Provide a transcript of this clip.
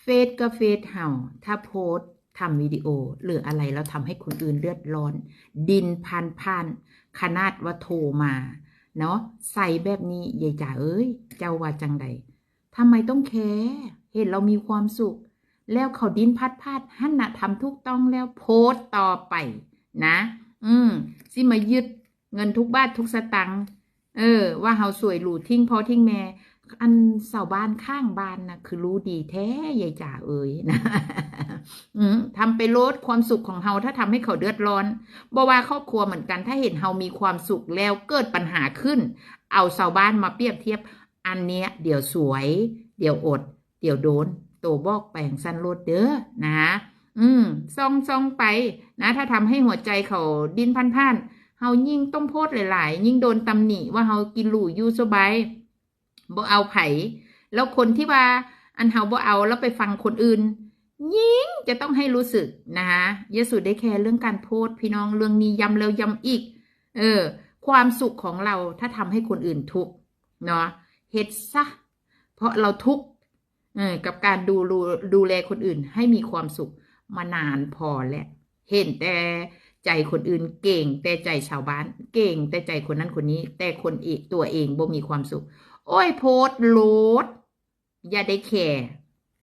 เฟซก็เฟซเฮาถ้าโพสทำวิดีโอ หรืออะไรแล้วทำให้คนอื่นเลือดร้อน ดินพันพันขนาดว่าโทรมา เนาะใส่แบบนี้ยายจ๋าเอ้ย เจ้าว่าจังใดทำไมต้องแคร์เห็นเรามีความสุข แล้วเขาดินพัดพาดหันนะทำถูกต้องแล้วโพสต์ต่อไป นะ อืมสิมายึดเงินทุกบาททุกสตังค์เออ ว่าเฮาสวยหรูทิ้งพอทิ้งแม่ อันเสาบ้านข้างบ้านนะคือรู้ดีแท้ยายจ๋าเอ๋ยนะอืมทำไปลดความสุขของเฮาถ้าทำให้เขาเดือดร้อนบ่ว่าครอบครัวเหมือนกัน ถ้าเห็นเฮามีความสุขแล้วเกิดปัญหาขึ้น เอาเสาบ้านมาเปรียบเทียบ อันเนี้ย เดี๋ยวสวย เดี๋ยวอด เดี๋ยวโดน โตบอกแปลงสันโลดเด้อนะอืมซองซองไป นะ ถ้าทำให้หัวใจเขาดิ้นพันพันเฮายิ่งต้องโพดหลาย ๆ ยิ่งโดนตำหนิว่าเฮากินหรูอยู่สบาย บ่เอาไผแล้วคนที่ว่าอันเฮาบ่เอาแล้วไปฟังคนอื่น ยิ่งจะต้องให้รู้สึกนะคะเยสุได้แคร์เรื่องการโพสพี่น้องเรื่องนี้ย้ำแล้วย้ำอีก เออ ความสุขของเราถ้าทำให้คนอื่นทุกข์เนาะเฮ็ดซะเพราะเราทุกข์เออกับการดูดูดูแลคนอื่นให้มีความสุขมานานพอแล้วเห็นแต่ใจคนอื่นเก่งแต่ใจชาวบ้าน เก่งแต่ใจคนนั้นคนนี้ แต่คนเอกตัวเองบ่มีความสุข โอ้ยโพสโหลด อย่าได้แคร์